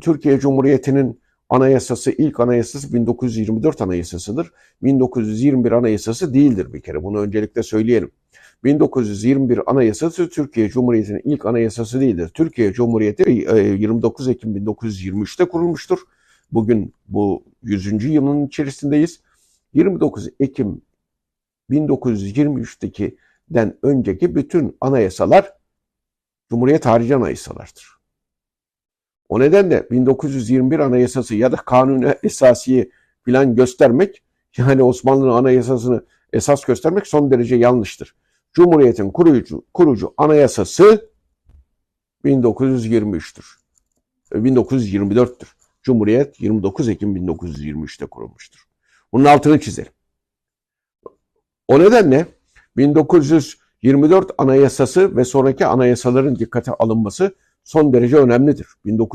Türkiye Cumhuriyeti'nin anayasası, ilk anayasası 1924 anayasasıdır. 1921 anayasası değildir bir kere. Bunu öncelikle söyleyelim. 1921 anayasası Türkiye Cumhuriyeti'nin ilk anayasası değildir. Türkiye Cumhuriyeti e, 29 Ekim 1923'te kurulmuştur. Bugün bu 100. yılın içerisindeyiz. 29 Ekim 1923'teki den önceki bütün anayasalar Cumhuriyet harici anayasalardır. O nedenle 1921 anayasası ya da kanun esasiye filan göstermek yani Osmanlı'nın anayasasını esas göstermek son derece yanlıştır. Cumhuriyetin kurucu, kurucu anayasası 1923'tür. E, 1924'tür. Cumhuriyet 29 Ekim 1923'te kurulmuştur. Bunun altını çizelim. O nedenle 1924 anayasası ve sonraki anayasaların dikkate alınması son derece önemlidir. 19